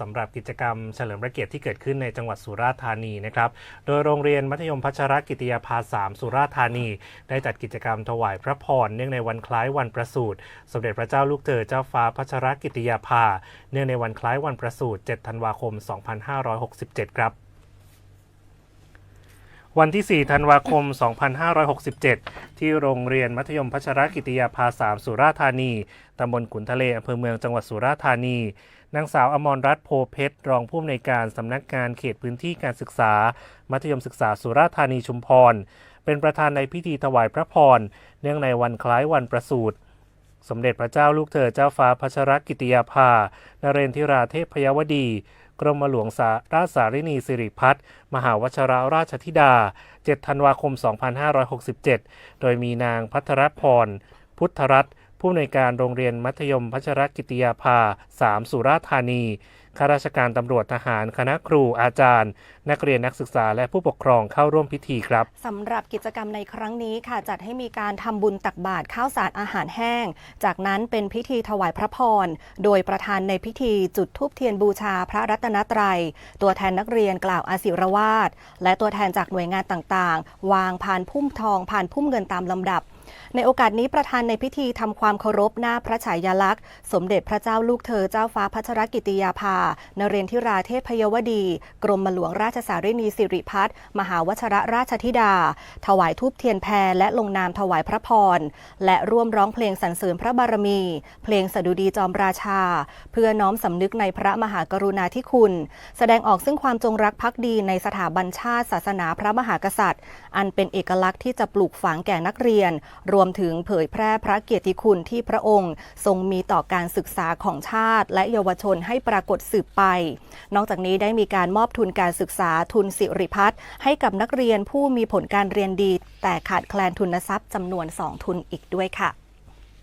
สำหรับกิจกรรมเฉลิมพระเกียรติที่เกิดขึ้นในจังหวัดสุราษฎร์ธานีนะครับ โดยโรงเรียนมัธยมพัชรกิติยาภาสามสุราษฎร์ธานี ได้จัดกิจกรรมถวายพระพรเนื่องในวันคล้ายวันประสูติสมเด็จพระเจ้าลูกเธอเจ้าฟ้าพัชรกิติยาภา เนื่องในวันคล้ายวันประสูติ 7 ธันวาคม 2567 ครับ วันที่ 4 ธันวาคม 2567 ที่โรงเรียนมัธยมพัชรกิติยาภาสามสุราธานี ตำบลขุนทะเล อำเภอเมืองจังหวัดสุราธานี นางสาวอมรรัตน์โพเพชร รองผู้อำนวยการสำนักงานเขตพื้นที่การศึกษา มัธยมศึกษาสุราธานีชุมพร เป็นประธานในพิธีถวายพระพร เนื่องในวันคล้ายวันประสูติ สมเด็จพระเจ้าลูกเธอเจ้าฟ้าพัชรกิติยาภา นเรนทิราเทพยวดี กรมหลวงสาราสารินีสิริพัฒน์มหาวชราราชธิดา 7 ธันวาคม 2567 โดยมีนางพัทรพร พุทธรัตน์ ผู้อำนวยการโรงเรียนมัธยมพัชรกิติยาภา 3 สุราธานีข้าราชการตำรวจทหารคณะครูอาจารย์ นักเรียนนักศึกษาและผู้ปกครองเข้าร่วมพิธีครับสำหรับกิจกรรมในครั้งนี้ค่ะ จัดให้มีการทำบุญตักบาตรข้าวสารอาหารแห้ง จากนั้นเป็นพิธีถวายพระพร โดยประธานในพิธีจุดธูปเทียนบูชาพระรัตนตรัย ตัวแทนนักเรียนกล่าวอาศิรวาสและตัวแทนจากหน่วยงานต่างๆ วางผ่านพุ่มทองผ่านพุ่มเงินตามลำดับ ในโอกาสนี้ประธานในพิธีทำความเคารพหน้าพระฉายาลักษณ์ สมเด็จพระเจ้าลูกเธอเจ้าฟ้าพัชรกิติยาภา นเรนทิราเทพยวดี กรมหลวงราชสารินีสิริพัฒน์มหาวชรราชธิดา ถวายทูปเทียนแพรและลงนามถวายพระพร และร่วมร้องเพลงสรรเสริญพระบารมี เพลงสดุดีจอมราชา เพื่อน้อมสำนึกในพระมหากรุณาธิคุณ แสดงออกซึ่งความจงรักภักดีในสถาบันชาติศาสนาพระมหากษัตริย์ อันเป็นเอกลักษณ์ที่จะปลูกฝังแก่นักเรียนรวมถึงเผยแพร่พระเกียรติคุณที่พระองค์ ทรงมีต่อการศึกษาของชาติ และเยาวชนให้ปรากฏสืบไป นอกจากนี้ได้มีการมอบทุนการศึกษาทุนสิริพัฒน์ให้กับนักเรียนผู้มีผลการเรียนดี แต่ขาดแคลนทุนทรัพย์จำนวน 2 ทุนอีกด้วยค่ะ